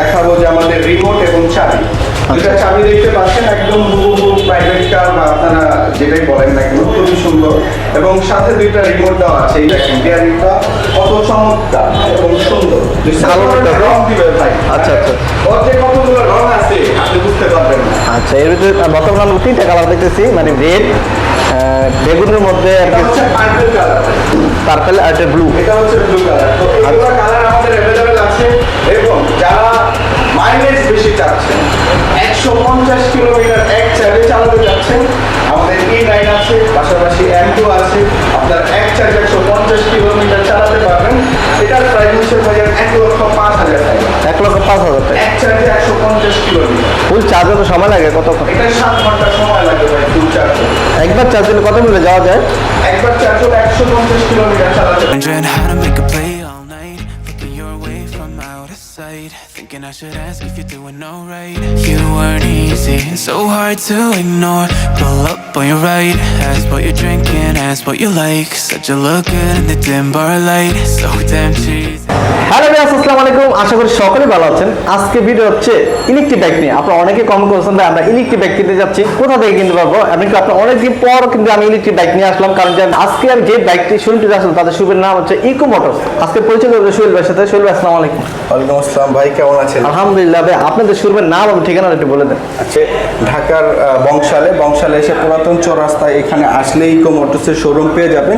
দেখাবো যে আমাদের রিমোট এবং চাবি। দুটা চাবি দেখতে পাচ্ছেন একদম হুবহু প্রাইভেট কার বা আপনারা যেটাই বলেন না কেন খুবই সুন্দর। এবং সাথে দুইটা রিমোট দেওয়া আছে এই দেখেন কত চমৎকার এবং সুন্দর। ভালো লাগল। রং দিবে ভাই। আচ্ছা, আচ্ছা। ওর যে কতগুলো রং আছে আপনি বুঝতে পারবেন না। আচ্ছা এর ভিতরে বর্তমানে তিনটা কালার দেখতেছি মানে রেড বেগুনের মধ্যে আর কি পার্পল আর একটা ব্লু এটা হচ্ছে ব্লু কালার তো এইগুলো কালার আমাদের অ্যাভেলেবেল আছে এবং যারা মাইলেজ বেশি চাচ্ছেন একশো পঞ্চাশ কিলোমিটার এক চার্জে চালাতে যাচ্ছেন আমাদের ই নাইন আছে পাশাপাশি এম টু আছে আপনার এক চার্জে একশো পঞ্চাশ কিলোমিটার চালাতে পারবেন। এটার প্রাইস হচ্ছে ভাইয়া এক লক্ষ পাঁচ হাজার টাকা। এক লক্ষ পাঁচ হাজার টাকা। এক চার্জে একশো পঞ্চাশ ফুল চার্জে তো সময় লাগে কতক্ষণ এটা সাত ঘণ্টা সময় লাগবে ভাই ফুল চার্জ একবার চার্জ দিলে কত মিলে যাওয়া যায় একবার চার্জ হলে একশো পঞ্চাশ কিলোমিটার চালাতে. Thinking I should ask if you're doing alright. You weren't easy so hard to ignore. Pull up on your right. Ask what you're drinking, ask what you like. Said you look good in the dim bar light. So damn cheesy. Hello আসসালামু আলাইকুম। আশা করি সকলে ভালো আছেন। আজকে video হচ্ছে electric bike নিয়ে। আপনারা অনেকে কমেন্ট করেছেন ভাই আমরা ইলেকট্রিক বাইক কিনতে যাচ্ছি। কোথা থেকে কিনতে পারব? আপনার অনেকদিন পর কিন্তু আমি ইলেকট্রিক বাইক নিয়ে আসলাম। কারণ যে আজকে আমি যে বাইকটি শুনতে আসলাম তাদের শুভের নাম হচ্ছে ইকো মোটরস আজকে পরিচয় করব সোহেল ভাইয়ের সাথে। সোহেল ভাই আসসালামু আলাইকুম। ওয়ালাইকুম আসসালাম ভাই কেমন আছেন? আলহামদুলিল্লাহ ভাই আপনাদের শুভের নাম এবং একটু বলে দেন। আছে ঢাকার বংশালে। বংশালে এসে পুরাতন চৌরাস্তায় এখানে আসলে ইকো মোটরসের শোরুম পেয়ে যাবেন।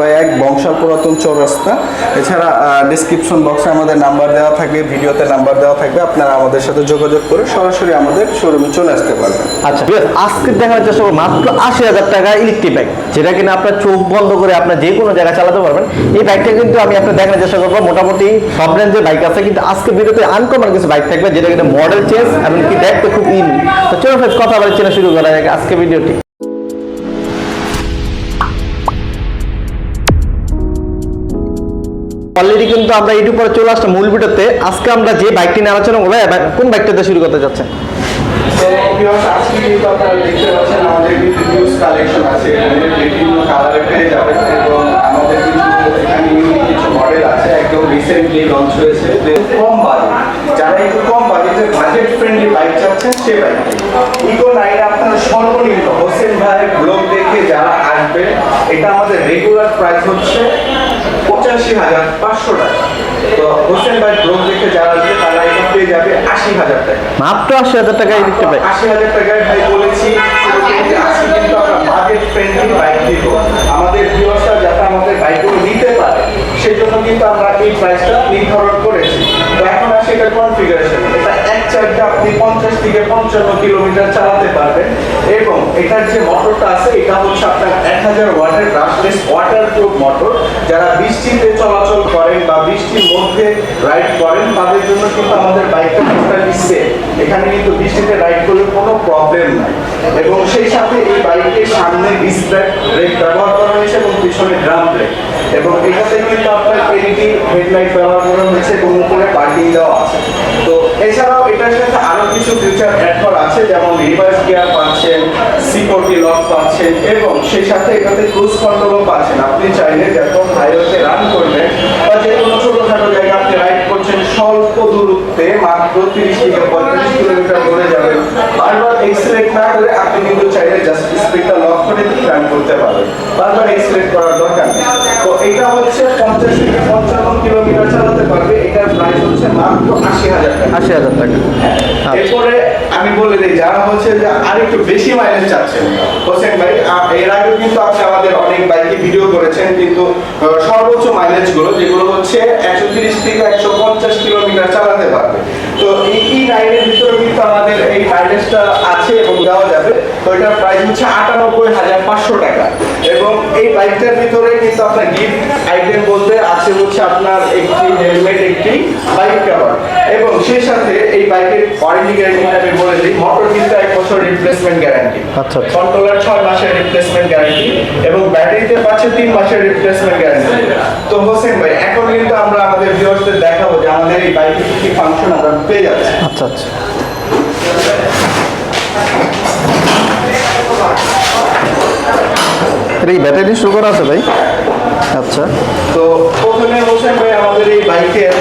বাই এক বংশাল পুরাতন চৌরাস্তা এছাড়া ডিসক্রিপশন বক্সে আমাদের নাম্বার দেওয়া থাকবে, ভিডিওতে নাম্বার দেওয়া থাকবে, আপনারা আমাদের সাথে যোগাযোগ করে সরাসরি আমাদের শোরুমে চলে আসতে পারবেন। আচ্ছা আজকে দেখানোর চেষ্টা করব মাত্র আশি হাজার টাকা ইলেকট্রিক বাইক যেটা কিনা আপনার চোখ বন্ধ করে আপনার যে কোনো জায়গায় চালাতে পারবেন। এই বাইকটা কিন্তু আমি আপনার দেখানোর চেষ্টা করব, মোটামুটি সব রেঞ্জের বাইক আছে, কিন্তু আজকে ভিডিওতে আনকমন কিছু বাইক থাকবে, যেটা কিনা মডেল চেঞ্জ এবং কি দেখতে খুব ইন তো চলো কথা বলে চেনা শুরু করা যাক আজকে ভিডিওটি অলরেডি কিন্তু আমরা ইউটিউব পরে চলে আসলাম মূল ভিডিওতে। আজকে আমরা যে বাইকটি নিয়ে আলোচনা করব কোন বাইকটাতে শুরু করতে যাচ্ছেন? আজকে কিন্তু আপনারা দেখতে পাচ্ছেন আমাদের এবং আমাদের কিছু আছে, একদম লঞ্চ হয়েছে। কম যারা একটু কম বাজেট ফ্রেন্ডলি আপনার সর্বনিম্ন হোসেন ভাইয়ের ব্লগ দেখে যারা আসবে, এটা আমাদের রেগুলার প্রাইস হচ্ছে পঁচাশি হাজার পাঁচশো টাকা। তো হোসেন ভাই ব্লগ দেখে যারা আসবে তারা এটা পেয়ে যাবে আশি হাজার টাকা। মাত্র আশি হাজার টাকা ইলেকট্রিক বাইক আশি হাজার টাকায় ভাই বলেছি আজকে কিন্তু আমরা বাজেট ফ্রেন্ডলি বাইক দিব। আমাদের ভিউয়ার্সরা যাতে আমাদের বাইকগুলো নিতে পারে সেই জন্য কিন্তু আমরা এই প্রাইসটা নির্ধারণ করেছি। তো এখন আসে এটা কনফিগারেশন এটা এক চার্জে আপনি পঞ্চাশ থেকে পঞ্চান্ন কিলোমিটার চালাতে পারবেন। এবং এটার যে মোটরটা আছে এটা হচ্ছে আপনার হাজার ওয়াটের ব্রাশলেস ওয়াটার প্রুফ মোটর যারা বৃষ্টিতে চলাচল করেন বা বৃষ্টির মধ্যে রাইড করেন, তাদের জন্য কিন্তু আমাদের বাইকটা টোটালি সেফ এখানে কিন্তু বৃষ্টিতে রাইড করলে কোনো প্রবলেম নাই। এবং সেই সাথে এই বাইকের সামনে ব্রেক ব্রেক ব্যবহার করা হয়েছে এবং পিছনে ড্রাম ব্রেক এবং এটাতে কিন্তু আপনার এলইডি হেডলাইট ব্যবহার করা হয়েছে এবং উপরে পার্কিং দেওয়া আছে। তো এছাড়াও এটার সাথে আরও কিছু ফিচার অ্যাড করা আছে, যেমন রিভার্স গিয়ার পাচ্ছেন সিকিউরিটি লক পাচ্ছেন, এবং সেই সাথে এটাতে ক্রুজ কন্ট্রোলও পাচ্ছেন। আপনি চাইলে যখন হাইওয়েতে রান করবেন, বা যে কোনো ছোটখাটো জায়গায় আপনি রাইড করছেন, স্বল্প দূরত্বে মাত্র তিরিশ থেকে পঁয়ত্রিশ কিলোমিটার দূরে যাবেন। বারবার এক্সিলেট না করে আপনি কিন্তু চাইলে জাস্ট স্পিডটা লক করে দিয়ে রান করতে পারবেন। বারবার এক্সিলেট করার দরকার তো এটা হচ্ছে পঞ্চাশ থেকে পঞ্চান্ন কিলোমিটার চালাতে পারবে আশি হাজার টাকা। টাকা। আচ্ছা। এরপরে আমি বলে দিই যারা হচ্ছে যে আর একটু বেশি মাইলেজ চাচ্ছে হোসেন ভাই এর আগেও কিন্তু আপনি আমাদের অনেক বাইকে ভিডিও করেছেন কিন্তু সর্বোচ্চ মাইলেজগুলো যেগুলো হচ্ছে একশো তিরিশ থেকে একশো পঞ্চাশ কিলোমিটার চালাতে পারবে। তো এই ই নাইনের ভিতরে কিন্তু আমাদের এই মাইলেজটা আছে এবং দেওয়া যাবে। তো এটার প্রাইস হচ্ছে আটানব্বই হাজার পাঁচশো টাকা। এবং এই বাইকটার ভিতরে কিন্তু আপনার গিফট আইটেম বলতে আছে হচ্ছে আপনার একটি হেলমেট একটি বাইক কভার এবং সেই সাথে এই বাইকের ওয়ারেন্টি গ্যারান্টি আমি বলে দিই মোটর কিন্তু এক বছর রিপ্লেসমেন্ট গ্যারান্টি আচ্ছা, আচ্ছা। কন্ট্রোলার ছয় মাসের রিপ্লেসমেন্ট গ্যারান্টি এবং ব্যাটারিতে পাচ্ছে তিন মাসের রিপ্লেসমেন্ট গ্যারান্টি তো হোসেন ভাই কিন্তু আমরা আমাদের ভিউয়ার্সদের দেখাবো যে আমাদের এই বাইকে কি ফাংশন আমরা পেয়ে যাচ্ছি। আচ্ছা আচ্ছা। কি ব্যাটারি শুরু করা আছে ভাই? আচ্ছা। তো প্রথমে হোসেন ভাই আমাদের এই বাইকের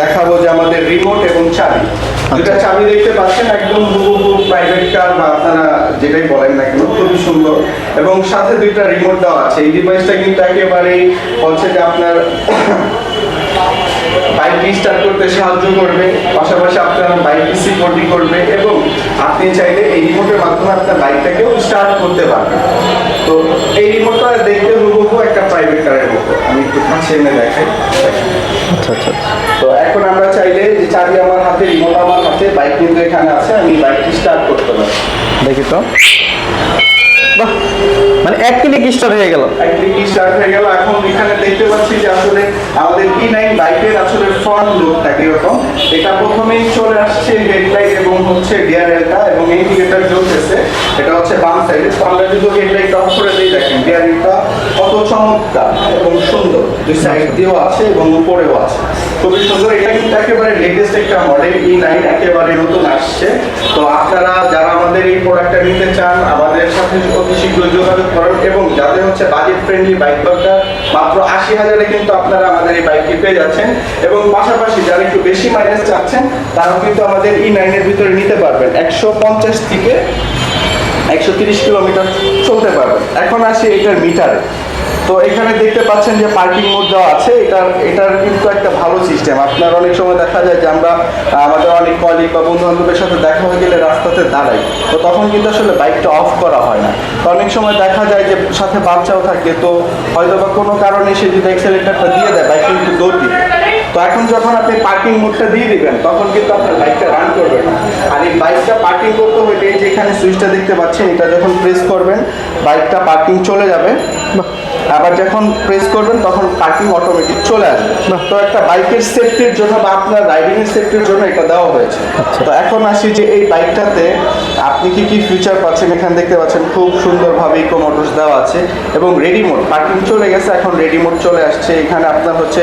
দেখাবো যে আমাদের রিমোট এবং চাবি। দুটা চাবি দেখতে পাচ্ছেন একদম হুবহু প্রাইভেট কার বা আপনারা যেটাই বলেন না কেন খুবই সুন্দর। এবং সাথে দুইটা রিমোট দেওয়া আছে। এই ডিভাইসটা কিন্তু একেবারেই হচ্ছে যে আপনার বাইক স্টার্ট করতে সাহায্য করবে। পাশাপাশি আপনার বাইককে সিকিউরিটি করবে এবং আপনি চাইলে এই রিমোটের মাধ্যমে আপনার বাইকটাকেও স্টার্ট করতে পারবেন। তো এই রিমোটটা দেখতে হুবহু একটা প্রাইভেট কারের মতো। আমি একটু কাছে এনে দেখাই। আচ্ছা আচ্ছা তো এখন আমরা চাইলে যে চাবি আমার হাতে রিমোট আমার বাইক কিন্তু এখানে আছে আমি বাইকটি স্টার্ট করতে পারি দেখি তো। মানে এক ক্লিক স্টার্ট হয়ে গেল। একদিকে স্টার্ট হয়ে গেল। এখন এখানে দেখতে পাচ্ছি যে আসলে আমাদের ই নাইন বাইকের আসলে ফ্রন্ট লুকটা কীরকম। এটা প্রথমেই চলে আসছে হেডলাইট এবং হচ্ছে ডিআরএলটা এবং এই দিকেটা জ্বলতেছে। এটা হচ্ছে বাম সাইডে তো আমরা যদি হেডলাইট অফ করে দিই দেখেন। ডিআরএলটা কত চমৎকার এবং সুন্দর। দুই সাইড দিয়েও আছে এবং উপরেও আছে। খুবই সুন্দর। এটা কিন্তু একেবারে লেটেস্ট একটা মডেল ই নাইন একেবারে নতুন আসছে। তো আপনারা যারা আমাদের এই প্রোডাক্টটা নিতে চান, আমাদের সাথে অতি শীঘ্র যোগাযোগ করেন এবং যাদের হচ্ছে বাজেট ফ্রেন্ডলি বাইক দরকার, মাত্র আশি হাজারে কিন্তু আপনারা আমাদের এই বাইকটি পেয়ে যাচ্ছেন। এবং পাশাপাশি যারা একটু বেশি মাইলেজ চাচ্ছেন, তারাও কিন্তু আমাদের ই নাইনের ভিতরে নিতে পারবেন। একশো পঞ্চাশ থেকে একশো তিরিশ কিলোমিটার চলতে পারবেন এখন আসি এটার মিটারে। তো এখানে দেখতে পাচ্ছেন যে পার্কিং মোড দেওয়া আছে। এটার এটার কিন্তু একটা ভালো সিস্টেম। আপনার অনেক সময় দেখা যায় যে আমরা, আমাদের অনেক কলিগ বা বন্ধু বান্ধবের সাথে দেখা হয়ে গেলে রাস্তাতে দাঁড়াই। তো তখন কিন্তু আসলে বাইকটা অফ করা হয় না। তো অনেক সময় দেখা যায় যে সাথে বাচ্চাও থাকে। তো হয়তো বা কোনো কারণে সে যদি অ্যাক্সেলেটারটা দিয়ে দেয় বাইক কিন্তু দৌড় তো এখন যখন আপনি পার্কিং মোডটা দিয়ে দিবেন তখন কিন্তু আপনার বাইকটা রান করবে না। আর এই বাইকটা পার্কিং করতে হলে এই যে এখানে সুইচটা দেখতে পাচ্ছেন এটা যখন প্রেস করবেন বাইকটা পার্কিং চলে যাবে। আবার যখন প্রেস করবেন তখন পার্কিং অটোমেটিক চলে আসবে। তো একটা বাইকের সেফটির জন্য বা আপনার রাইডিং এর সেফটির জন্য এটা দেওয়া হয়েছে। তো এখন আসি যে এই বাইকটাতে আপনি কি কি ফিচার পাচ্ছেন? এখানে দেখতে পাচ্ছেন খুব সুন্দরভাবে ইকো মোটরস দেওয়া আছে এবং রেডি মোড পার্কিং চলে গেছে এখন রেডি মোড চলে আসছে। এখানে আপনার হচ্ছে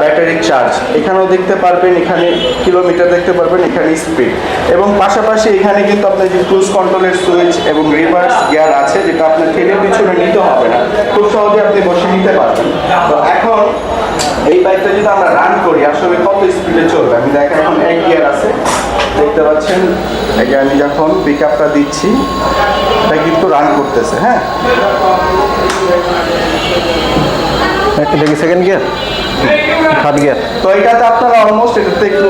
ব্যাটারি চার্জ এখানেও দেখতে পারবেন এখানে কিলোমিটার দেখতে পারবেন এখানে স্পিড এবং পাশাপাশি এখানে কিন্তু আপনার যে ক্রুজ কন্ট্রোলের সুইচ এবং রিভার্স গিয়ার আছে যেটা আপনার ঠেলে পিছনে নিতে হবে না। খুব সহজে আপনি বসে নিতে পারবেন। তো এখন এই বাইকটা যদি আমরা রান করি আসলে কত স্পিডে চলবে? আমি দেখেন এখন এক গিয়ার আছে। দেখতে পাচ্ছেন? এই যে আমি যখন পিক আপটা দিচ্ছি এটা কিন্তু রান করতেছে হ্যাঁ? এটা কি সেকেন্ড গিয়ার থার্ড গিয়ার তো এটাতে আপনারা অলমোস্ট এটাতে একটু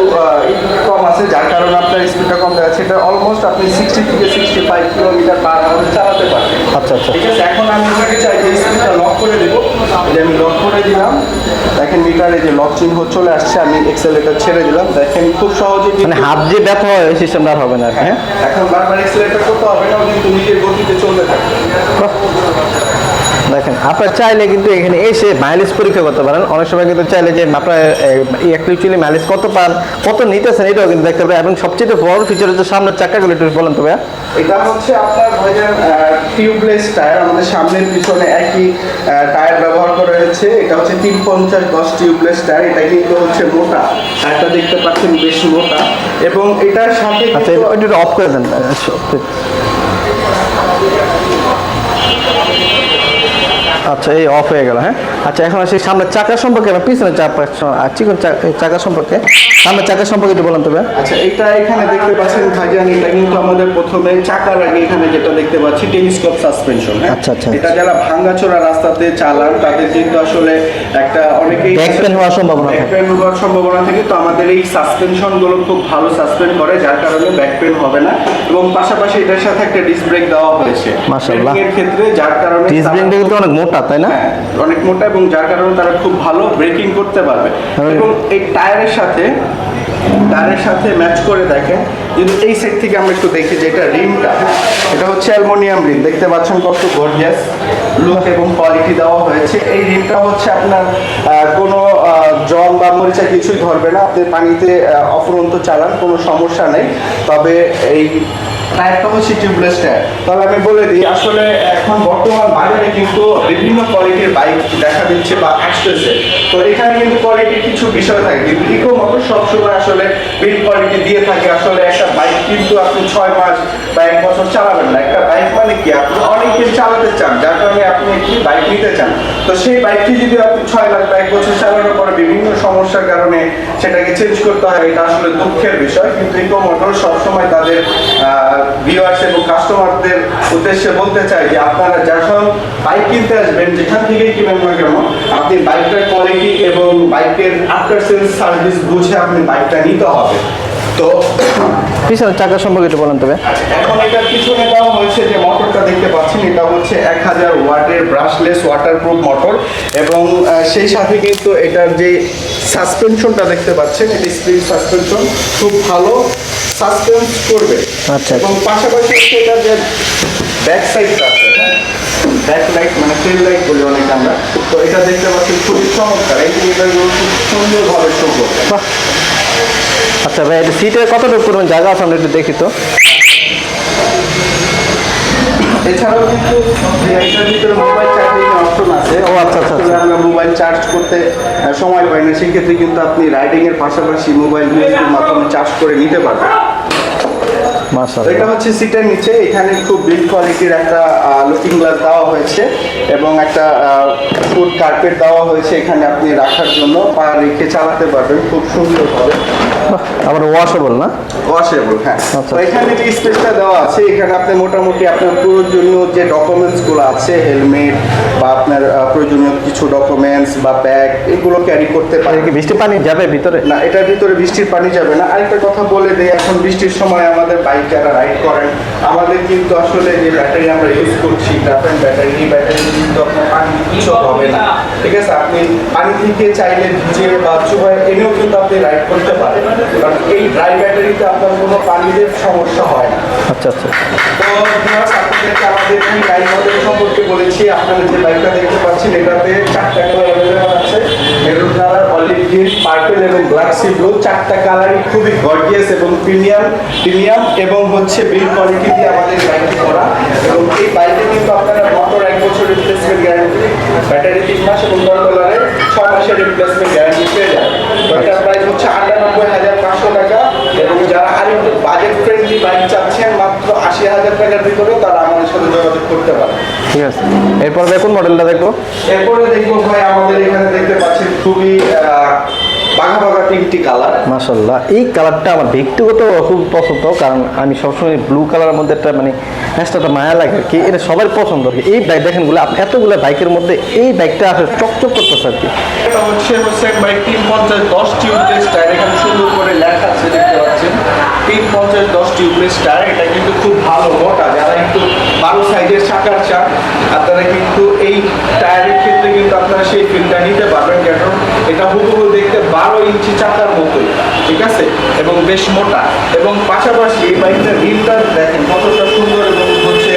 কম আছে যার কারণে আপনার স্পিডটা কম দেওয়া আছে এটা অলমোস্ট আপনি সিক্সটি থেকে sixty five kilometre per hour চালাতে পারবেন। আচ্ছা আচ্ছা। ঠিক আছে এখন আমি আপনাকে চাই যে স্পিডটা লক করে দেবো। যে আমি লক করে দিলাম। দেখেন মিটারে যে লক চিহ্ন চলে আসছে আমি এক্সেলেটার ছেড়ে দিলাম। দেখেন খুব সহজে মানে হাত যে ব্যথা হয় ওই সিস্টেমটা আর হবে না হ্যাঁ? এখন বারবার এক্সেলেটার করতে হবে না কিন্তু নিজের গতিতে চলতে থাকবে। দেখেন আপনার চাইলে কিন্তু এখানে এসে মাইলেজ পরীক্ষা করতে পারেন। অনেক সময় কিন্তু চাইলে যে আপনার অ্যাকচুয়ালি মাইলেজ কত পান কত নিতেছেন এটাও কিন্তু দেখতে পারেন এবং সবচেয়ে বড় ফিচার হচ্ছে সামনের চাকাগুলো একটু বলেন তো ভাইয়া। এটা হচ্ছে আপনার ভাইজান টিউবলেস টায়ার আমাদের সামনের পিছনে একই টায়ার ব্যবহার করা হয়েছে। এটা হচ্ছে তিন পঞ্চাশ দশ টিউবলেস টায়ার এটা কিন্তু হচ্ছে মোটা। টায়ারটা দেখতে পাচ্ছেন বেশ মোটা। এবং এটার সাথে আচ্ছা এটা অফ করে দেন আচ্ছা এই অফ হয়ে গেল হ্যাঁ? আচ্ছা এখন আসি সামনের চাকা সম্পর্কে এবং পিছনের চাকা চিকন চাকা সম্পর্কে। সামনের চাকা সম্পর্কে একটু বলেন তো ভাইয়া আচ্ছা এটা এখানে দেখতে পাচ্ছেন ভাইজান এটা কিন্তু আমাদের প্রথমে চাকার আগে এখানে যেটা দেখতে পাচ্ছি টেলিস্কোপ সাসপেনশন আচ্ছা, আচ্ছা, এটা যারা ভাঙ্গাচোরা রাস্তাতে চালান তাদের কিন্তু আসলে একটা অনেকেই pain হওয়ার সম্ভাবনা থাকে। ব্যাক পেন হওয়ার সম্ভাবনা থাকে তো আমাদের এই সাসপেনশনগুলো খুব ভালো সাসপেন্ড করে যার কারণে ব্যাক পেন হবে না। এবং পাশাপাশি এটার সাথে একটা ডিস্ক ব্রেক দেওয়া হয়েছে। মাশাআল্লাহ। এর ক্ষেত্রে যার কারণে ডিস তারা- ব্রেকটা কিন্তু অনেক মোটা তাই না? হ্যাঁ, অনেক মোটা এবং যার কারণে তারা খুব ভালো ব্রেকিং করতে পারবে। হ্যাঁ। এবং এই টায়ারের সাথে টায়ারের সাথে ম্যাচ করে দেখেন যদি এই সাইড থেকে আমরা একটু দেখি যে এটা রিমটা এটা হচ্ছে অ্যালুমিনিয়াম রিম দেখতে পাচ্ছেন কত গর্জিয়াস লুক এবং কোয়ালিটি দেওয়া হয়েছে। এই রিমটা হচ্ছে আপনার কোনো জল বা মরিচা কিছুই ধরবে না। আপনি পানিতে অফুরন্ত চালান কোনো সমস্যা নেই। তবে এই টায়ারটা হচ্ছে টিউবলেস তবে আমি বলে দিই, আসলে এখন বর্তমান বাজারে কিন্তু বিভিন্ন কোয়ালিটির বাইক দেখা দিচ্ছে বা আসতেছে। তো এখানে কিন্তু কোয়ালিটির কিছু বিষয় থাকে, কিন্তু ইকো মোটর সবসময় আসলে বিল কোয়ালিটি দিয়ে থাকে। আসলে একটা বাইক কিন্তু আপনি ছয় মাস বা এক বছর চালাবেন না। একটা বাইক মানে কি? আপনি অনেকদিন চালাতে চান, যার কারণে আপনি একটি বাইক নিতে চান। তো সেই বাইকটি যদি আপনি ছয় মাস বা এক বছর চালানোর পরে বিভিন্ন সমস্যার কারণে সেটাকে চেঞ্জ করতে হয়, এটা আসলে দুঃখের বিষয়। কিন্তু ইকো মোটর সবসময় তাদের ভিউয়ার্স এবং কাস্টমারদের উদ্দেশ্যে বলতে চাই যে আপনারা যখন বাইক কিনতে আসবেন, যেখান থেকেই কিনেন না কেন, আপনি বাইকটার কোয়ালিটি এবং বাইকের আফটার সেলস সার্ভিস বুঝে আপনি বাইকটা নিতে হবে। তো পিছনের চাকা সম্পর্কে একটু বলেন তবে এখন এটার পিছনে দেওয়া হয়েছে যে মোটরটা দেখতে পাচ্ছেন এটা হচ্ছে এক হাজার ওয়াটের ব্রাশলেস ওয়াটারপ্রুফ মোটর এবং সেই সাথে কিন্তু এটার যে সাসপেনশনটা দেখতে পাচ্ছেন এটি স্প্রিং সাসপেনশন খুব ভালো সাসপেন্স করবে। আচ্ছা। এবং পাশাপাশি হচ্ছে এটার যে ব্যাক সাইডটা আছে ব্যাক লাইট মানে টেল লাইট বলি অনেক আমরা তো এটা দেখতে পাচ্ছেন খুবই চমৎকার এই জিনিসগুলো খুব সুন্দরভাবে শো করবে আচ্ছা ভাই এটা সিটে কতটুকু পরিমাণ জায়গা আছে আমরা একটু দেখি তো? এছাড়াও কিন্তু এটার ভিতরে মোবাইল চার্জিং অপশন আছে। ও, আচ্ছা, আচ্ছা, আমরা মোবাইল চার্জ করতে সময় পাই না। সেক্ষেত্রে কিন্তু আপনি রাইডিং এর পাশাপাশি মোবাইল মাধ্যমে চার্জ করে নিতে পারবেন। এটা হচ্ছে সিটের নিচে এখানে খুব বিল্ড কোয়ালিটির একটা লুকিং গ্লাস দেওয়া হয়েছে এবং একটা ফুড কার্পেট দেওয়া হয়েছে এখানে আপনি রাখার জন্য পা রেখে চালাতে পারবেন খুব সুন্দরভাবে বাহ, আবার ওয়াশেবল না? ওয়াশেবল হ্যাঁ। আচ্ছা। তো এখানে যে স্পেসটা দেওয়া আছে এখানে আপনি মোটামুটি আপনার প্রয়োজনীয় যে ডকুমেন্টসগুলো আছে হেলমেট বা আপনার প্রয়োজনীয় কিছু ডকুমেন্টস বা ব্যাগ এগুলো ক্যারি করতে পারেন কি বৃষ্টি পানি যাবে ভিতরে? না এটার ভিতরে বৃষ্টির পানি যাবে না। আরেকটা কথা বলে দেই এখন বৃষ্টির সময় আমাদের বাইক যারা রাইড করেন। আমাদের কিন্তু আসলে যে ব্যাটারি আমরা ইউজ করছি গ্রাফেন ব্যাটারি এই ব্যাটারি কিন্তু আপনার পানি কিছু হবে না। ঠিক আছে? আপনি পানি থেকে চাইলে ভিজে বা চুবাই এনেও কিন্তু আপনি রাইড করতে পারেন। কারণ এই ড্রাই ব্যাটারিতে আপনার কোনো পানিদের সমস্যা হয় না। আচ্ছা আচ্ছা। তো আপনাদেরকে আমাদের বাইক মডেল সম্পর্কে বলেছি আপনারা যে বাইকটা দেখতে পাচ্ছেন এটাতে চারটা কালার অ্যাভেলেবল আছে। Maroon colour olive green purple এবং ব্ল্যাক সি ব্লু চারটা কালারই খুবই গর্জিয়াস এবং প্রিমিয়াম প্রিমিয়াম এবং হচ্ছে বিল কোয়ালিটি দিয়ে আমাদের বাইকটি করা। এবং এই বাইকে কিন্তু আপনারা মোটর এক বছর রিপ্লেসমেন্ট গ্যারান্টি ব্যাটারি তিন মাস এবং কালারে ছ মাসের রিপ্লেসমেন্ট গ্যারান্টি পেয়ে যাবেন। এটার প্রাইস হচ্ছে আটানব্বই হাজার পাঁচশো টাকা। এবং যারা আরেকটু বাজেট ফ্রেন্ডলি বাইক চাচ্ছেন মাত্র আশি হাজার টাকার ভিতরে তারা আমাদের সাথে যোগাযোগ করতে পারে ঠিক আছে। এরপর দেখুন মডেলটা দেখব। এরপরে দেখব ভাই আমাদের এখানে দেখতে পাচ্ছি খুবই তিনটি কালার মাসাল্লাহ এই কালারটা আমার ব্যক্তিগত খুব পছন্দ কারণ আমি সবসময় ব্লু কালারের মধ্যে একটা মানে একটা মায়া লাগে আর কি। এটা সবার পছন্দ আর কি। এই বাইক দেখেনগুলো এতগুলো বাইকের মধ্যে এই বাইকটা আসলে চকচক করতেছে আর কি। এটা হচ্ছে হচ্ছে বাইক তিন পঞ্চাশ দশ টিউবলেস টায়ার এখানে সুন্দর করে লেখা আছে দেখতে তিন পঞ্চাশ দশ টিউবলেস টায়ার এটা কিন্তু খুব ভালো মোটা, যারা একটু বারো সাইজের চাকার চান, আপনারা কিন্তু এই টায়ারের ক্ষেত্রে কিন্তু আপনারা সেই ফিলটা নিতে পারবেন কারণ এটা হুবহু দেখতে বারো ইঞ্চি চাকার মতোই, ঠিক আছে? এবং বেশ মোটা। এবং পাশাপাশি এই বাইকটার রিলটা দেখেন, কতটা সুন্দর এবং হচ্ছে।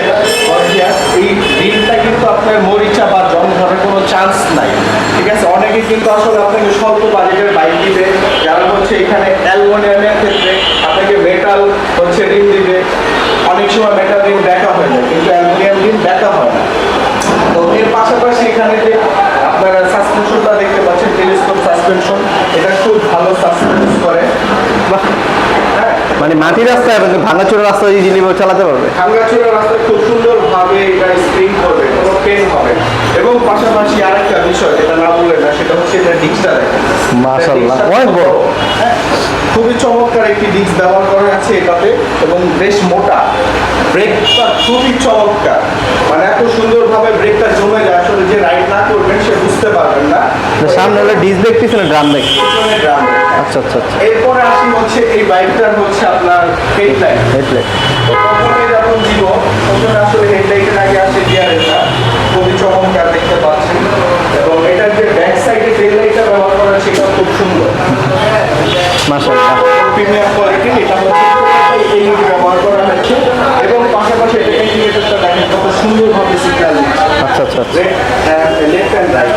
এই রিলটা কিন্তু আপনার মরিচা বা জং ধরার কোনো চান্স নাই, ঠিক আছে? অনেকে কিন্তু আসলে আপনাকে স্বল্প বাজেটের বাইক দিবে, যারা হচ্ছে এখানে অ্যালমোনিয়ামের ক্ষেত্রে আপনাকে মেটাল হচ্ছে রিম দিবে অনেক সময় মেটাল রিম দেখা হয়ে যায় কিন্তু অ্যালমোনিয়াম রিম দেখা হয় না তো এর পাশাপাশি এখানে যে আপনারা সাসপেনশনটা দেখতে পাচ্ছেন টেলিস্কোপ সাসপেনশন এটা খুব ভালো সাসপেন্স করে বাহ, হ্যাঁ মানে মাটির রাস্তায় এবং ভাঙাচোরা রাস্তায় ইজিলি চালাতে পারবে। ভাঙ্গাচুরা রাস্তায় খুব সুন্দরভাবে এটা স্প্রিং করবে কোনো পেন হবে এবং পাশাপাশি আরেকটা বিষয় যেটা না বলে না সেটা হচ্ছে এটা ডিস্কটা দেখেন। মাশাআল্লাহ, অনেক বড়। হ্যাঁ, খুবই চমৎকার একটি ডিস্ক ব্যবহার করা আছে এটাতে এবং বেশ মোটা। ব্রেকটা খুবই চমৎকার। মানে এত সুন্দরভাবে ব্রেকটা জমে যায় আসলে যে রাইড না করবেন সে বুঝতে পারবেন না। সামনে হলে ডিস ব্রেক পিছনে ড্রাম ব্রেক। আচ্ছা আচ্ছা আচ্ছা। এরপরে আসি হচ্ছে এই বাইকটার হচ্ছে আপনার হেডলাইট হেডলাইট প্রথমে যখন দিব প্রথমে আসলে হেডলাইটের আগে আসে গিয়ারেরটা খুবই চমৎকার দেখতে পাচ্ছেন। এবং এটার যে ব্যাক সাইডে হেডলাইটটা ব্যবহার করা সেটা খুব সুন্দর। মাশাল্লাহ প্রিমিয়াম কোয়ালিটি এটা হচ্ছে এলইডি ব্যবহার করা হয়েছে এবং পাশাপাশি এটা ইন্ডিকেটরটা দেখেন কত সুন্দরভাবে সিগন্যাল আচ্ছা আচ্ছা লেফট অ্যান্ড রাইট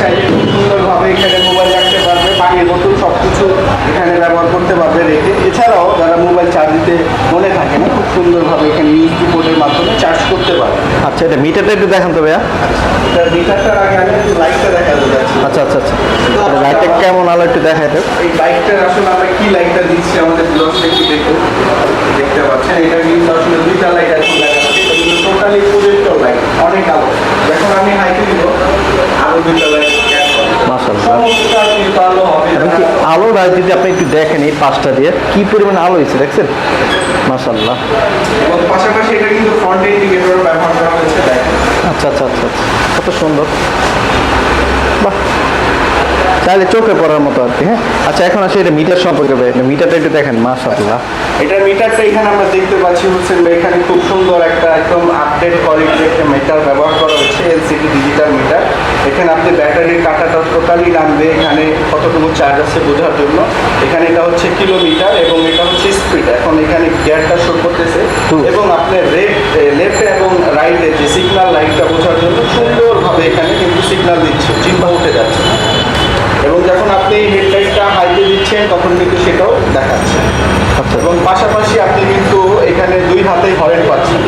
চাইলে খুব সুন্দরভাবে এখানে মোবাইল রাখতে পারবে পানির বোতল সব কিছু এখানে ব্যবহার করতে পারবে রেখে। এছাড়াও যারা মোবাইল চার্জ দিতে মনে থাকে না খুব সুন্দরভাবে এখানে ইউএসবি পোর্টের মাধ্যমে চার্জ করতে পারবে। আচ্ছা এটা মিটারটা একটু দেখান তো ভাইয়া। এটার মিটারটার আগে আমি একটু লাইটটা দেখাতে যাচ্ছি। আচ্ছা আচ্ছা আচ্ছা। লাইটটা কেমন আলো একটু দেখাই তো। এই বাইকটার আসলে আমরা কি লাইটটা দিচ্ছি আমাদের ব্লগটা কি দেখতে দেখতে পাচ্ছেন এটা কিন্তু আসলে দুইটা লাইট আছে টোটালি প্রজেক্টর লাইট অনেক আলো। যখন আমি হাইতে দিব আলো দুইটা লাইট মাশাআল্লাহ। সমস্ত কিন্তু আলো হবে এবং কি আলোটা যদি আপনি একটু দেখেন এই পাঁচটা দিয়ে কি পরিমাণ আলো হয়েছে দেখছেন? মাশাল্লাহ পাশাপাশি এটা কিন্তু ফ্রন্ট ইন্ডিকেটর ব্যবহার করা হয়েছে আচ্ছা আচ্ছা আচ্ছা আচ্ছা। কত সুন্দর। বাহ। চাইলে চোখে পড়ার মতো আর কি হ্যাঁ? আচ্ছা এখন আসে এটা মিটার সম্পর্কে মিটারটা একটু দেখেন মাশাল্লাহ এটার মিটারটা এখানে আমরা দেখতে পাচ্ছি ভাই এখানে খুব সুন্দর একটা একদম আপডেট কোয়ালিটির একটা মিটার ব্যবহার করা হচ্ছে এলসিডি ডিজিটাল মিটার এখানে আপনি ব্যাটারির কাটাটা টোটালি নামবে এখানে কতটুকু চার্জ আছে বোঝার জন্য। এখানে এটা হচ্ছে কিলোমিটার এবং এটা হচ্ছে স্পিড এখন এখানে গিয়ারটা শো করতেছে। এবং আপনার রেড লেফট এবং রাইটে যে সিগনাল লাইটটা বোঝার জন্য সুন্দরভাবে এখানে কিন্তু সিগনাল দিচ্ছে চিন্তা উঠে যাচ্ছে। এবং যখন আপনি হেডলাইটটা হাইতে দিচ্ছেন তখন কিন্তু সেটাও দেখাচ্ছে। আচ্ছা। এবং পাশাপাশি আপনি কিন্তু এখানে দুই হাতেই হরেন পাচ্ছেন।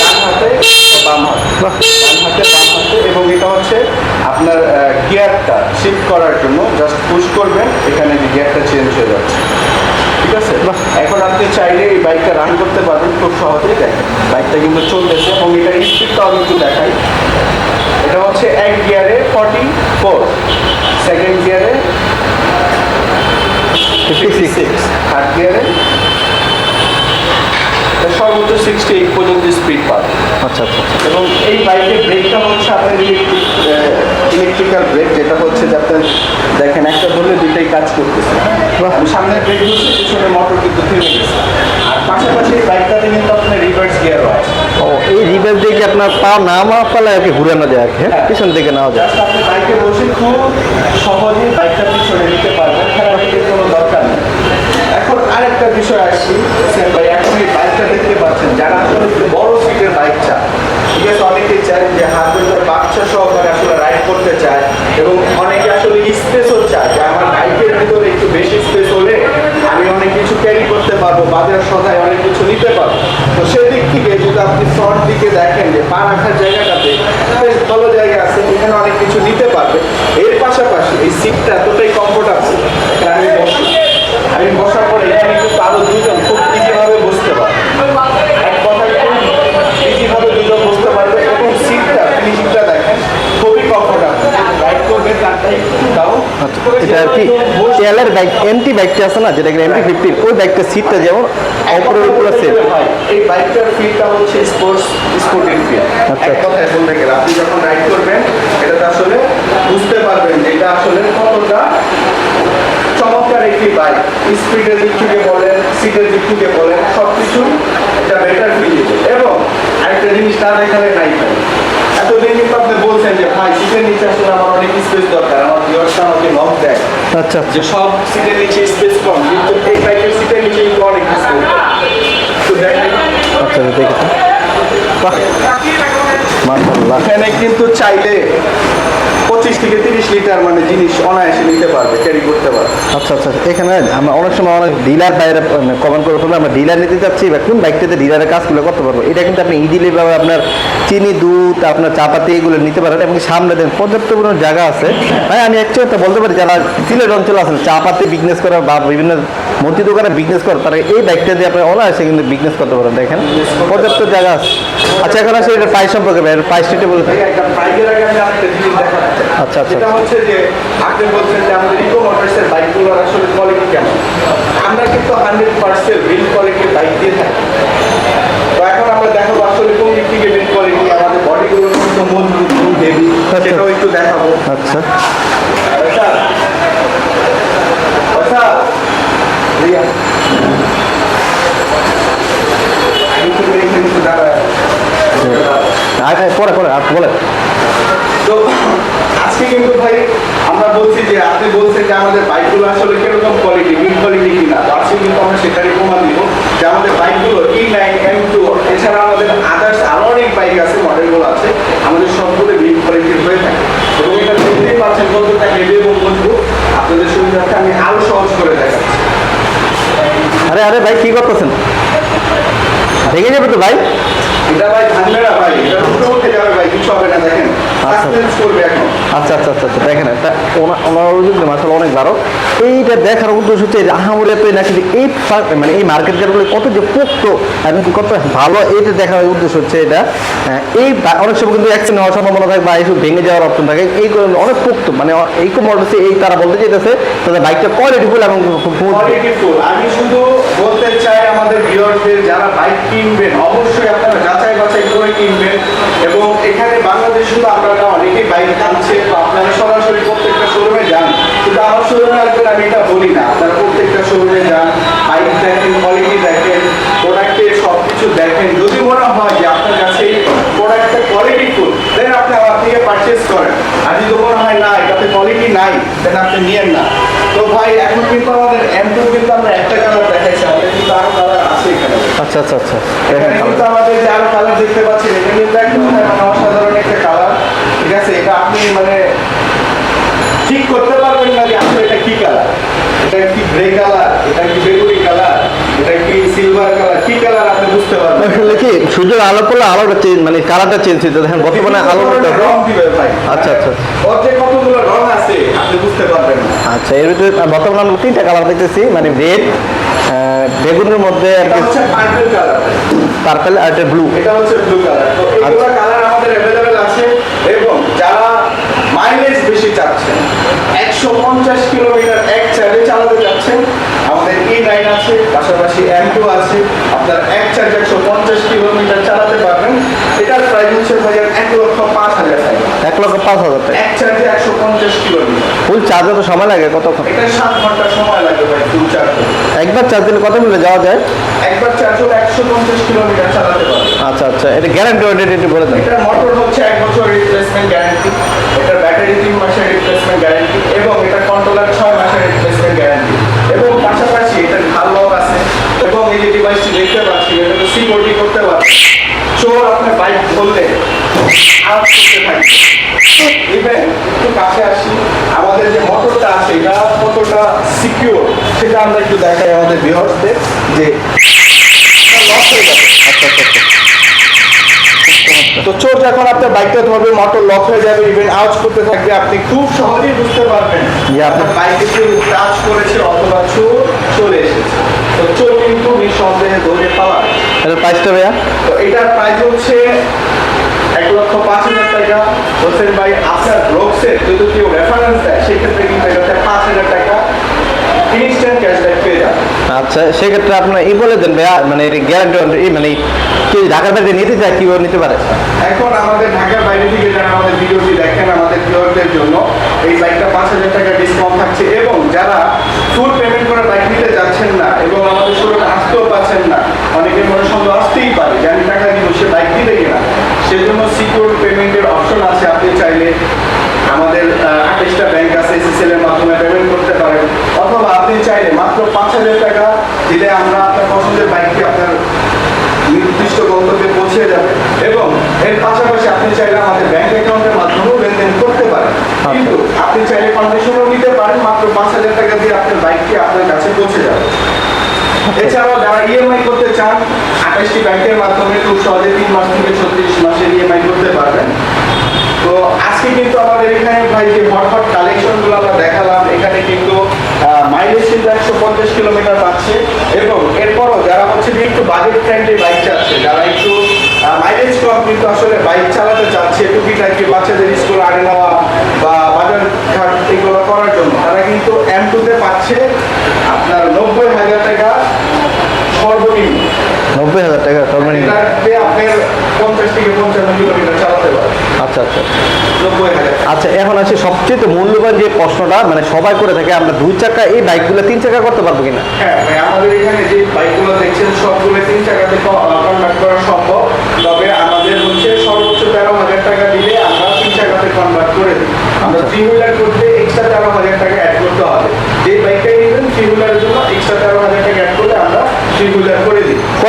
ডান হাতে বাম হাতে। ডান হাতে বাম হাতে এবং এটা হচ্ছে আপনার গিয়ারটা শিফট করার জন্য জাস্ট পুশ করবেন এখানে যে গিয়ারটা চেঞ্জ হয়ে যাচ্ছে। ঠিক আছে? এখন আপনি চাইলে এই বাইকটা রান করতে পারবেন খুব সহজেই। দেখেন বাইকটা কিন্তু চলতেছে এবং এটা স্পিডটাও আমি একটু দেখাই। এটা হচ্ছে এক গিয়ারে ফর্টি ফোর সেকেন্ড গিয়ারে ফিফটি সিক্স থার্ড গিয়ারে সর্বোচ্চ সিক্সটি এইট পর্যন্ত স্পিড পাবে। আচ্ছা আচ্ছা আচ্ছা। এবং এই বাইকের ব্রেকটা হচ্ছে আপনার ইলেকট্রিক ইলেকট্রিক্যাল ব্রেক যেটা হচ্ছে যে আপনার দেখেন একটা ধরলে দুইটাই কাজ করতেছে। আমি সামনে ব্রেক দিচ্ছি পিছনে মোটর কিন্তু থেমে গেছে। আর পাশাপাশি এই বাইকটাতে কিন্তু আপনার রিভার্স গিয়ারও আছে। ও এই রিভার দিয়ে কি আপনার পা না মারা পালে আর কি ঘুরানো যায় আর কি হ্যাঁ? পিছন দিকে নেওয়া যায়। আপনি বাইকে বসে খুব সহজেই বাইকটা পিছনে নিতে পারবেন খেলাটির কোনো দরকার নেই। এখন আরেকটা বিষয় আসছি ভাই এখন এই বাইকটা দেখতে পাচ্ছেন যারা আসলে বড় বাইক চায় ঠিক চায় যে হাজবেন্ডের বাচ্চা সহকারে আসলে রাইড করতে চায় এবং অনেকে আসলে স্পেসও চায় যে আমার বাইকের ভিতরে একটু বেশি স্পেস হলে আমি অনেক কিছু ক্যারি করতে পারব, বাজার সদায় অনেক কিছু নিতে পারব। তো সেদিক থেকে যদি আপনি ফ্রন্ট দিকে দেখেন যে পা রাখার জায়গাটাতে, বেশ ভালো জায়গা আছে, এখানে অনেক কিছু নিতে পারবে। এর পাশাপাশি এই সিটটা এতটাই কমফোর্টেবল আমি বসি আমি বসার পরে এখানে কিন্তু আরও দুজন খুব ইজিভাবে বসতে পারবে এক কথায় খুব ইজিভাবে দুজন বসতে পারবে এবং সিটটা ফিনিশিংটা দেখেন খুবই কমফোর্টেবল রাইড করবে তারটা একটু ডাউন এটা আর কি তেলের বাইক এমটি বাইকটা আছে না যেটা এমটি ফিফটিন ওই বাইকটা সিটটা যেমন উপরের উপরে ভাই, এই বাইকটার ফিলটা হচ্ছে স্পোর্টস স্পোর্টিং ফিল আচ্ছা। এক কথায় বলতে গেলে আপনি যখন রাইড করবেন এটাতে আসলে বুঝতে পারবেন যে এটা আসলে কতটা চমৎকার একটি বাইক স্পিডের দিক থেকে বলেন সিটের দিক থেকে বলেন সব কিছু এটা বেটার ফিল এবং আরেকটা জিনিস না দেখালে নাই এতদিন কিন্তু আপনি বলছেন যে ভাই নিচে আসলে আমার অনেক স্পেস দরকার আমার ভিউয়ার্সটা আমাকে নক দেয়। আচ্ছা। যে সব সিটের নিচে স্পেস কম কিন্তু এই বাইকের সিটের নিচে অনেক স্পেস তো দেখেন। আচ্ছা মাশাল্লাহ এখানে কিন্তু চাইলে পঁচিশ থেকে তিরিশ লিটার মানে জিনিস অনায়াসে নিতে পারবে ক্যারি করতে পারবে। আচ্ছা আচ্ছা এখানে আমরা অনেক সময় অনেক ডিলার বাইরে কমেন্ট করে ফেলবে আমরা ডিলার নিতে চাচ্ছি বা কোন বাইকটাতে ডিলারের কাজগুলো করতে পারব? এটা কিন্তু আপনি ইজিলি ভাবে আপনার চিনি দুধ আপনার চাপাতি এগুলো নিতে পারেন। এবং সামনে দেন পর্যাপ্ত কোনো জায়গা আছে। ভাই আমি একচুয়ালি একটা বলতে পারি যারা সিলেট অঞ্চলে আছেন চাপাতি বিজনেস করা বা বিভিন্ন মন্ত্রী দোকানে বিজনেস করে তারা এই বাইকটা দিয়ে আপনি অনায়াসে কিন্তু বিজনেস করতে পারেন দেখেন। পর্যাপ্ত জায়গা আছে। আচ্ছা এখন আসলে এটা প্রাইস সম্পর্কে ভাই প্রাইস বলতে একটা চাই। আচ্ছা, আচ্ছা। যেটা হচ্ছে যে আপনি বলছেন যে আমাদের ইকো মোটরসের বাইকগুলোর আসলে কোয়ালিটি কেমন? আমরা কিন্তু হান্ড্রেড পার্সেন্ট বিল্ড কোয়ালিটির বাইক দিয়ে থাকি। তো এখন আমরা দেখাবো আসলে কোন দিক থেকে বিল্ড কোয়ালিটি আমাদের বডিগুলো কিন্তু মজবুত হেভি সেটাও একটু দেখাবো। আচ্ছা। আচ্ছা। আচ্ছা। রিয়া একটু এখানে একটু দাঁড়ায় আর আর পরে পরে আর বলে। তো আজকে কিন্তু ভাই আমরা বলছি যে আপনি বলছেন যে আমাদের বাইকগুলো আসলে কীরকম কোয়ালিটি বিল কোয়ালিটি কিনা? তো আজকে কিন্তু আমরা সেটারই প্রমাণ দিব যে আমাদের বাইকগুলো ই নাইন এম টু এছাড়া আমাদের আদার্স আরও অনেক বাইক আছে মডেলগুলো আছে আমাদের সবগুলো বিল কোয়ালিটির হয়ে থাকে। এবং এটা দেখতেই পাচ্ছেন কতটা হেভি এবং মজবুত। আপনাদের সুবিধার্থে আমি আরও সহজ করে আরে আরে ভাই কি করতেছেন? ভেঙে যাবে তো ভাই? এটা ভাই ভাঙবে না ভাই এটা উপরে উঠে যাবে ভাই কিছু হবে না দেখেন সাসপেন্স করবে এখন আচ্ছা আচ্ছা। আচ্ছা আচ্ছা দেখেন একটা ওনা- ওনার কিন্তু মাসাল অনেক ভালো এইটা দেখার উদ্দেশ্য হচ্ছে আহামরি তো না কিন্তু এই মানে এই মার্কেটগুলো কত যে পোক্ত এবং কত ভালো এইটা দেখার উদ্দেশ্য হচ্ছে এটা। এই অনেক সময় কিন্তু অ্যাক্সিডেন্ট হওয়ার সম্ভাবনা থাকে বা এইসব ভেঙে যাওয়ার অপশন থাকে। এই কারণে অনেক পোক্ত। মানে এই মডেল এই তারা বলতে চাইতেছে তাদের বাইকটা কোয়ালিটিফুল এবং আমি শুধু বলতে চাই আমাদের ভিউয়ারদের যারা বাইক কিনবেন অবশ্যই আপনারা যাচাই বাছাই করে কিনবেন। এবং এখানে বাংলাদেশ শুধু আমরা না অনেকেই বাইক আনছে তো আপনারা সরাসরি প্রত্যেকটা শোরুমে যান কিন্তু আমার শোরুমে আসবেন আমি এটা বলি না। আপনারা প্রত্যেকটা শোরুমে যান বাইক দেখেন কোয়ালিটি দেখেন প্রোডাক্টের সব কিছু দেখেন। যদি মনে হয় যে আপনার কাছে এই প্রোডাক্টটা কোয়ালিটিফুল দেন আপনি আমার থেকে পারচেস করেন। আর যদি মনে হয় না এটাতে কোয়ালিটি নাই দেন আপনি নিয়েন না। তো ভাই এখন কিন্তু আমাদের এমটু কিন্তু আমরা একটা কালার দেখাইছি আমাদের কিন্তু আরও কালার আছে এখানে। আচ্ছা আচ্ছা আচ্ছা। এখানে কিন্তু আমাদের যে আরও কালার দেখতে পাচ্ছেন এটা কিন্তু একদম অসাধারণ একটা কালার আপনি মানে ঠিক করতে পারবেন না যে আসলে এটা কি কালার এটা কি গ্রে কালার এটা কি বেগুনি কালার এটা কি সিলভার কালার কি কালার আপনি বুঝতে পারবেন? আসলে কি সূর্যের আলো পড়লে আলোটা চেঞ্জ মানে কালারটা চেঞ্জ হচ্ছে দেখেন বর্তমানে আলো রং দিবে ভাই। আচ্ছা, আচ্ছা। ওর যে কতগুলো রং আছে আপনি বুঝতে পারবেন না। আচ্ছা এর ভিতরে বর্তমানে আমরা তিনটা কালার দেখতেছি মানে রেড বেগুনের মধ্যে পার্পল কালার পার্পল আর একটা ব্লু এটা হচ্ছে ব্লু কালার তো এগুলো কালার আমাদের অ্যাভেলেবেল আছে এবং যারা মাইলেজ বেশি চাচ্ছেন একশো পঞ্চাশ কিলোমিটার এক চার্জে চালাতে যাচ্ছেন। আমাদের ই নাইন আছে, পাশাপাশি এম টু আছে। আপনার এক চার্জ একশো পঞ্চাশ কিলোমিটার চালাতে পারবেন। হচ্ছে ভাইয়া এক লক্ষ পাঁচ হাজার এক লক্ষ পাঁচ হাজার টাকা। এক চার্জে একশো পঞ্চাশ কিলোমিটার ফুল চার্জে তো সময় লাগে কতক্ষণ? এটা সাত ঘণ্টা সময় লাগবে ভাই ফুল চার্জ। একবার চার্জ দিলে কত মিলে যাওয়া যায়? একবার চার্জ হলে একশো পঞ্চাশ কিলোমিটার চালাতে পারবেন আচ্ছা আচ্ছা এটা গ্যারান্টি ওয়ারেন্টি একটু বলে দেন। এটার মোটর হচ্ছে এক বছর রিপ্লেসমেন্ট গ্যারান্টি এটার ব্যাটারি তিন মাসের রিপ্লেসমেন্ট গ্যারান্টি এবং এটার কন্ট্রোলার ছয় মাসের রিপ্লেসমেন্ট গ্যারান্টি এবং পাশাপাশি এটার ভালো লক আছে এবং এই যে ডিভাইসটি দেখতে পাচ্ছি এটা তো সিকিউরিটি করতে পারবে। চোর আপনার বাইক ধরলে একটু কাছে আসি, আমাদের যে মোটরটা আছে কতটা সিকিউর সেটা আমরা একটু দেখাই আমাদের ভিউয়ার্সদের যে লক হয়ে যাবে। আচ্ছা আচ্ছা আচ্ছা। তো চোর যখন আপনার বাইকটা ধরবে মোটর লক হয়ে যাবে ইভেন আওয়াজ করতে থাকবে আপনি খুব সহজেই বুঝতে পারবেন যে আপনার বাইকে টাচ করেছে অথবা চোর চলে এসেছে। তো চোর কিন্তু নিঃসন্দেহে ধরে পাওয়া এটার প্রাইসটা ভাইয়া? তো এটার প্রাইস হচ্ছে এক লক্ষ পাঁচ হাজার টাকা। হোসেন ভাই আপনার ব্লগসের যদি কেউ রেফারেন্স দেয় সেক্ষেত্রে কিন্তু এটাতে পাঁচ হাজার টাকা ক্যাশব্যাক পেয়ে আচ্ছা সেক্ষেত্রে আপনার বলে দেন ভাইয়া মানে গ্যারান্টি মানে কেউ ঢাকার বাইরে নিতে চায় কীভাবে নিতে পারে? এখন আমাদের ঢাকার বাইরে থেকে যারা আমাদের ভিডিওটি দেখেন আমাদের ভিউয়ারদের জন্য এই বাইকটা পাঁচ হাজার টাকা ডিসকাউন্ট থাকছে এবং যারা ফুল পেমেন্ট করে বাইক নিতে যাচ্ছেন না এবং আমাদের শোরুমে আসতেও পাচ্ছেন না অনেকের মনে সন্দেহ আসতেই পারে যে আমি টাকা দিব সে বাইক দিবে কিনা। সেজন্য সিকিউর পেমেন্টের অপশন আছে আপনি চাইলে আমাদের আঠাশটা ব্যাংক আছে এসএসএল এর মাধ্যমে পেমেন্ট করতে পারেন। অথবা আপনি চাইলে মাত্র পাঁচ হাজার টাকা দিলে আমরা আপনার পছন্দের বাইকটি আপনার নির্দিষ্ট গন্তব্যে পৌঁছে যাবে। এবং এর পাশাপাশি আপনি চাইলে আমাদের ব্যাংক অ্যাকাউন্টের মাধ্যমেও লেনদেন করতে পারেন। কিন্তু আপনি চাইলে কন্ডিশনও নিতে পারেন মাত্র পাঁচ হাজার টাকা দিয়ে আপনার বাইকটি আপনার কাছে পৌঁছে যাবে। এছাড়াও যারা ইএমআই করতে চান আঠাশটি ব্যাংকের মাধ্যমে খুব সহজে তিন মাস থেকে ছত্রিশ মাসের ইএমআই করতে আজকে কিন্তু আমাদের এখানে ভাই যে হট হট কালেকশনগুলো আমরা দেখালাম, এখানে কিন্তু মাইলেজ কিন্তু একশো পঞ্চাশ কিলোমিটার পাচ্ছে। এবং এরপরও যারা হচ্ছে যে একটু বাজেট ফ্রেন্ডলি বাইক চাচ্ছে, যারা একটু মাইলেজ কম কিন্তু আসলে বাইক চালাতে চাচ্ছে, টুকিটাকি বাচ্চাদের স্কুল আনে নেওয়া বা বাজার ঘাট এগুলো করার জন্য, তারা কিন্তু এম টুতে পাচ্ছে আপনার নব্বই হাজার টাকা সর্বনিম্ন। নব্বই হাজার টাকা সর্বনিম্ন। আচ্ছা আচ্ছা। হাজার আচ্ছা এখন আছে সবচেয়ে মূল্যবান যে প্রশ্নটা মানে সবাই করে থাকে আমরা দুই চাকা এই বাইকগুলো তিন চাকা করতে পারব কিনা? হ্যাঁ আমাদের এখানে যে বাইকগুলো দেখছেন সবগুলো তিন চাকাতে কনভার্ট করা সম্ভব। তবে আমাদের হচ্ছে সর্বোচ্চ তেরো হাজার টাকা দিলে আমরা তিন চাকাতে কনভার্ট করে দিই। আমরা থ্রি হুইলার করতে এক্সট্রা তেরো হাজার টাকা অ্যাড করতে হবে যে বাইকটাই নেবেন থ্রি হুইলারের জন্য এক্সট্রা তেরো হাজার টাকা অ্যাড করলে আমরা থ্রি হুইলার করে দিই কয়দিনের ভিতরে করে দেবেন এটা আপনার আহ, চাইলে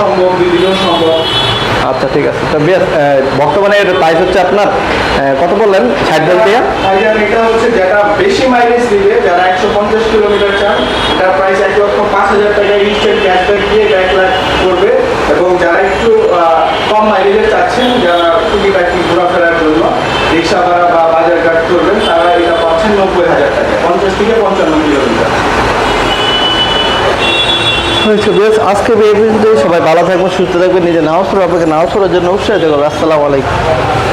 সম্ভব দুই দিনও সম্ভব আচ্ছা ঠিক আছে। তো বেশ বর্তমানে এর প্রাইস হচ্ছে আপনার কত বললেন? ষাট টাকা? ভাইজান এটা হচ্ছে যেটা বেশি মাইলেজ দিবে যারা একশো পঞ্চাশ কিলোমিটার চান প্রাইস এক লক্ষ পাঁচ হাজার টাকা ইনস্ট্যান্ট ক্যাশব্যাক দিয়ে এক লাখ করবে। এবং যারা একটু কম মাইলেজে চাচ্ছেন যারা টুকিটাকি ঘোরাফেরার জন্য রিক্সা ভাড়া বা বাজার ঘাট করবেন তারা এটা পাচ্ছেন নব্বই হাজার টাকা পঞ্চাশ থেকে পঞ্চান্ন কিলোমিটার আজকে। সবাই ভালো থাকবেন, সুস্থ থাকবে নিজের নামাজ সরো আপনাকে নামাজ পড়ার জন্য উৎসাহিত করব আসসালামু আলাইকুম